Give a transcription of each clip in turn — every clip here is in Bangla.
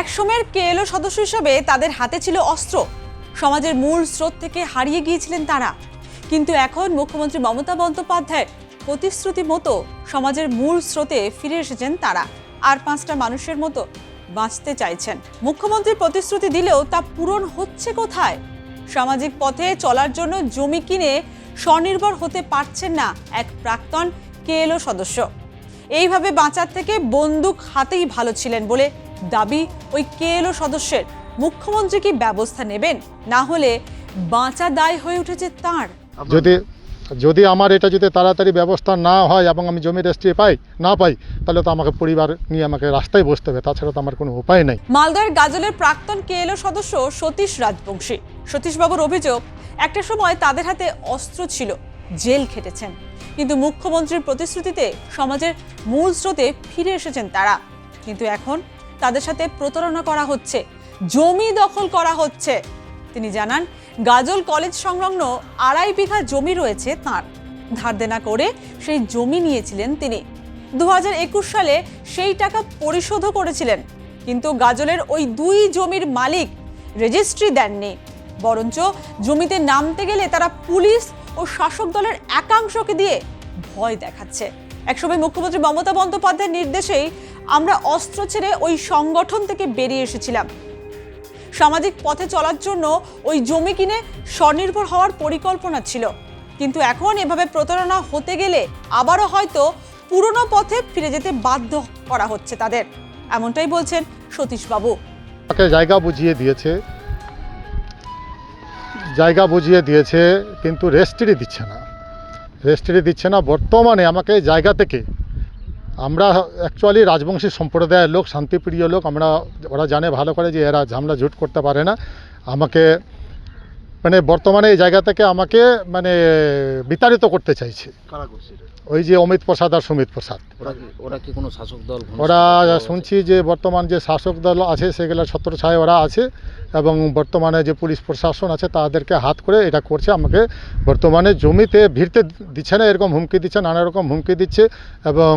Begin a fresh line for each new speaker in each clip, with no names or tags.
এক সময়ের কেএলও সদস্য হিসেবে তাদের হাতে ছিল অস্ত্র। সমাজের মূল স্রোত থেকে হারিয়ে গিয়েছিলেন তারা। কিন্তু এখন মুখ্যমন্ত্রী মমতা বন্দ্যোপাধ্যায়ের প্রতিশ্রুতি মতো সমাজের মূল স্রোতে ফিরে এসেছেন তারা। আর পাঁচটা মানুষের মতো বাঁচতে চাইছেন। মুখ্যমন্ত্রী প্রতিশ্রুতি দিলেও তা পূরণ হচ্ছে কোথায়? সামাজিক পথে চলার জন্য জমি কিনে স্বনির্ভর হতে পারছেন না এক প্রাক্তন কেএলও সদস্য। এইভাবে বাঁচার থেকে বন্দুক হাতেই ভালো ছিলেন বলে দাবি ওই কেএলও সদস্যের। মুখ্যমন্ত্রী কি ব্যবস্থা নেবেন? না হলে বাঁচা দায় হয়ে উঠেছে তার।
যদি যদি আমার এটা যদি তাড়াতাড়ি ব্যবস্থা না হয় এবং আমি জমি রেস্ট্রি পাই না পাই তাহলে তো আমাকে পরিবার নিয়ে আমাকে রাস্তায় বসতে হবে তাছাড়া তো আমার কোনো উপায় নাই।
মালদার গাজলের প্রাক্তন কেএলও সদস্য সতীশ রাজবংশী। সতীশবাবুর অভিযোগ একটা সময় তাদের হাতে অস্ত্র ছিল জেল খেটেছেন। কিন্তু মুখ্যমন্ত্রীর প্রতিশ্রুতিতে সমাজের মূল স্রোতে ফিরে এসেছেন তারা। কিন্তু এখন তাদের সাথে প্রতারণা করা হচ্ছে, জমি দখল করা হচ্ছে। তিনি জানান, গাজল কলেজ সংলগ্ন আড়াই বিঘা জমি রয়েছে তাঁর। ধার দেনা করে সেই জমি নিয়েছিলেন তিনি। দু হাজার একুশ সালে সেই টাকা পরিশোধও করেছিলেন, কিন্তু গাজলের ওই দুই জমির মালিক রেজিস্ট্রি দেননি। বরঞ্চ জমিতে নামতে গেলে তারা পুলিশ ও শাসক দলের একাংশকে দিয়ে ভয় দেখাচ্ছে। একসময় মুখ্যমন্ত্রী মমতা বন্দ্যোপাধ্যায়ের নির্দেশেই আমরা অস্ত্র ছেড়ে ওই সংগঠন থেকে বেরিয়ে এসেছিলাম। সামাজিক পথে চলার জন্য ওই জমি কিনে স্বনির্ভর হওয়ার পরিকল্পনা ছিল। কিন্তু এখন এভাবে প্রতারণা হতে গেলে আবারও হয়তো পুরনো পথে ফিরে যেতে বাধ্য করা হচ্ছে তাদের। এমনটাই বলছেন সতীশবাবু।
আমাকে জায়গা বুঝিয়ে দিয়েছে। জায়গা বুঝিয়ে দিয়েছে, কিন্তু রেস্ট্রি দিচ্ছে না। রেস্ট্রি দিচ্ছে না। বর্তমানে আমাকে জায়গা থেকে আমরা অ্যাকচুয়ালি রাজবংশী সম্প্রদায়ের লোক, শান্তিপ্রিয় লোক, আমরা, ওরা জানে ভালো করে যে এরা ঝামলা ঝুট করতে পারে না। আমাকে মানে বর্তমানে এই জায়গা থেকে আমাকে মানে বিতাড়িত করতে চাইছে? ওই যে অমিত প্রসাদ আর সুমিত প্রসাদ।
ওরা কি ওরা কোনো শাসক দল
ওরা শুনছি যে বর্তমান যে শাসক দল আছে সেগুলো ছত্র ছায় ওরা আছে এবং বর্তমানে যে পুলিশ প্রশাসন আছে তাদেরকে হাত করে এটা করছে আমাকে বর্তমানে জমিতে ভিড়তে দিচ্ছে না এরকম হুমকি দিচ্ছে নানা রকম হুমকি দিচ্ছে এবং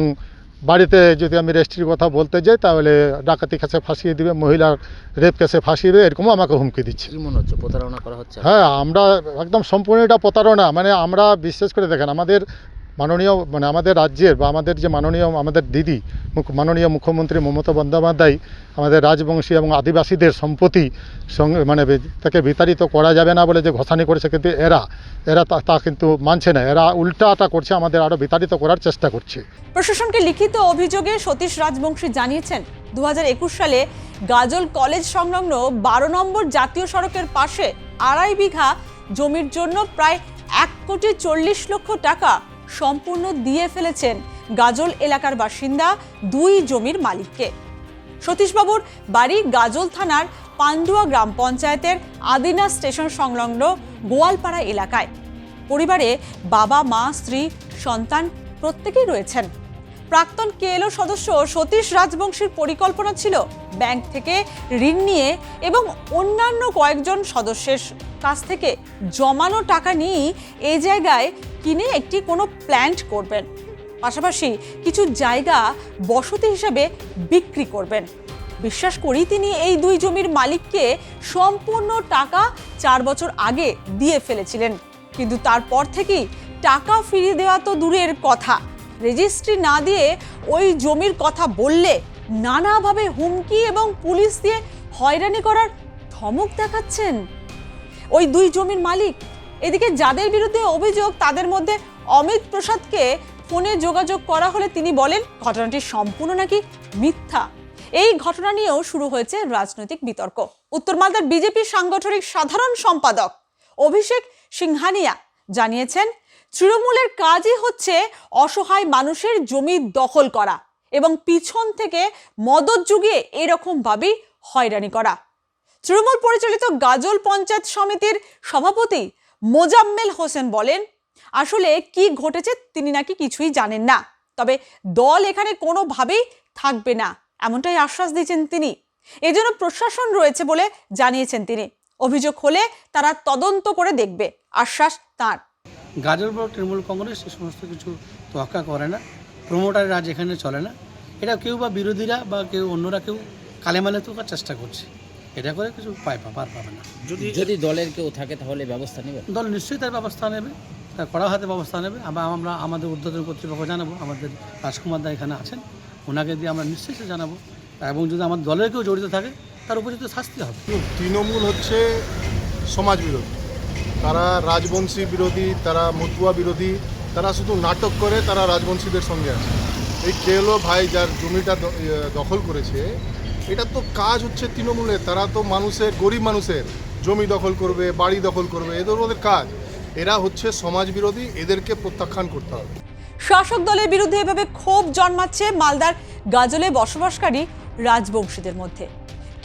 বাড়িতে যদি আমি রেজিস্ট্রির কথা বলতে যাই তাহলে ডাকাতি কাছে ফাঁসিয়ে দিবে মহিলার রেপ কেসে ফাঁসিয়ে দেবে এরকমও আমাকে হুমকি দিচ্ছে।
মনে হচ্ছে? প্রতারণা করা হচ্ছে?
হ্যাঁ আমরা একদম সম্পূর্ণ এটা প্রতারণা। মানে আমরা বিশেষ করে দেখেন আমাদের মাননীয় মানে আমাদের রাজ্যের বা আমাদের যে মাননীয়, আমাদের দিদি মুখ্য মাননীয় মুখ্যমন্ত্রী মমতা বন্দ্যোপাধ্যায়, আমাদের রাজবংশী এবং আদিবাসীদের সম্পত্তি সঙ্গে মানে তাকে বিতাড়িত করা যাবে না বলে যে ঘোষণা করেছে কিন্তু এরা এরা তা তা কিন্তু মানছে না। এরা উল্টাটা করছে, আমাদের আরও বিতাড়িত করার চেষ্টা করছে।
প্রশাসনকে লিখিত অভিযোগে সতীশ রাজবংশী জানিয়েছেন দু হাজার একুশ সালে গাজল কলেজ সংলগ্ন বারো নম্বর জাতীয় সড়কের পাশে আড়াই বিঘা জমির জন্য প্রায় এক কোটি চল্লিশ লক্ষ টাকা সম্পূর্ণ দিয়ে ফেলেছেন গাজল এলাকার বাসিন্দা দুই জমির মালিককে। সতীশবাবুর বাড়ি গাজল থানার পান্ডুয়া গ্রাম পঞ্চায়েতের আদিনা স্টেশন সংলগ্ন গোয়ালপাড়া এলাকায়। পরিবারে বাবা, মা, স্ত্রী, সন্তান প্রত্যেকেই রয়েছেন। প্রাক্তন কেএলও সদস্য সতীশ রাজবংশীর পরিকল্পনা ছিল ব্যাংক থেকে ঋণ নিয়ে এবং অন্যান্য কয়েকজন সদস্যের কাছ থেকে জমানো টাকা নিয়েই এই জায়গায় কিনে একটি কোনো প্ল্যান্ট করবেন। পাশাপাশি কিছু জায়গা বসতি হিসাবে বিক্রি করবেন। বিশ্বাস করি তিনি এই দুই জমির মালিককে সম্পূর্ণ টাকা চার বছর আগে দিয়ে ফেলেছিলেন। কিন্তু তারপর থেকেই টাকা ফিরিয়ে দেওয়া তো দূরের কথা। রেজিস্ট্রি না দিয়ে ওই জমির কথা বললে নানাভাবে হুমকি এবং পুলিশ দিয়ে হয়রানি করার ধমক দেখাচ্ছেন ওই দুই জমির মালিক। এদিকে যাদের বিরুদ্ধে অভিযোগ, তাদের মধ্যে অমিত প্রসাদকে ফোনে যোগাযোগ করা হলে তিনি বলেন, ঘটনাটি সম্পূর্ণ নাকি মিথ্যা? এই ঘটনা নিয়েও শুরু হয়েছে রাজনৈতিক বিতর্ক। উত্তর মালদার বিজেপি সাংগঠনিক সাধারণ সম্পাদক অভিষেক সিংহানিয়া জানিয়েছেন তৃণমূলের কাজই হচ্ছে অসহায় মানুষের জমি দখল করা এবং পিছন থেকে মদত যুগিয়ে এরকমভাবেই হয়রানি করা। তৃণমূল পরিচালিত গাজল পঞ্চায়েত সমিতির সভাপতি মোজাম্মেল হোসেন বলেন, আসলে কি ঘটেছে তিনি নাকি কিছুই জানেন না। তবে দল এখানে কোনোভাবেই থাকবে না। এমনটাই আশ্বাস দিয়েছেন তিনি। এজন্য প্রশাসন রয়েছে বলে জানিয়েছেন তিনি। অভিযোগ হলে তারা তদন্ত করে দেখবে। আশ্বাস তাঁর।
গাজর বা তৃণমূল কংগ্রেস সে সমস্ত কিছু তোয়াক্কা করে না প্রমোটারের রাজ এখানে চলে না। এটা কেউ বা বিরোধীরা বা কেউ অন্যরা কেউ কালেমালে তোকার চেষ্টা করছে। এটা করে কিছু পায় পার পাবে না।
যদি যদি দলের কেউ থাকে তাহলে ব্যবস্থা নেবে?
দল নিশ্চয়ই তার ব্যবস্থা নেবে তার কড়া হাতে ব্যবস্থা নেবে। আবার আমরা আমাদের উদ্বোধন কর্তৃপক্ষ জানাব আমাদের রাজকুমার দা এখানে আছেন ওনাকে দিয়ে আমরা নিশ্চয়ই সে জানাব। এবং যদি আমার দলের কেউ জড়িত থাকে তার উপযুক্ত শাস্তি হবে।
তৃণমূল হচ্ছে সমাজ বিরোধী তারা রাজবংশী বিরোধী তারা মতুয়া বিরোধী তারা শুধু নাটক করে তারা রাজবংশীদের সঙ্গে আছে। এই কেলো ভাই যার জমিটা ইয়ে, দখল করেছে এটা তো কাজ হচ্ছে তৃণমূলের। তারা তো মানুষের গরিব মানুষের জমি দখল করবে বাড়ি দখল করবে এদের ওদের কাজ। এরা হচ্ছে সমাজ বিরোধী এদেরকে প্রত্যাখ্যান করতে হবে।
শাসক দলের বিরুদ্ধে এভাবে ক্ষোভ জন্মাচ্ছে মালদার গাজলে বসবাসকারী রাজবংশীদের মধ্যে।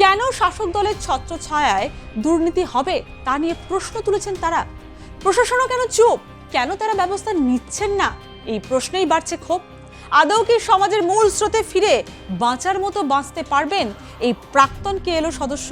কেন শাসক দলের ছত্রছায়ায় দুর্নীতি হবে তা নিয়ে প্রশ্ন তুলেছেন তারা। প্রশাসনও কেন চুপ? কেন তারা ব্যবস্থা নিচ্ছেন না? এই প্রশ্নেই বাড়ছে ক্ষোভ। আদৌ কি সমাজের মূল স্রোতে ফিরে বাঁচার মতো বাঁচতে পারবেন এই প্রাক্তন কে এলো সদস্য?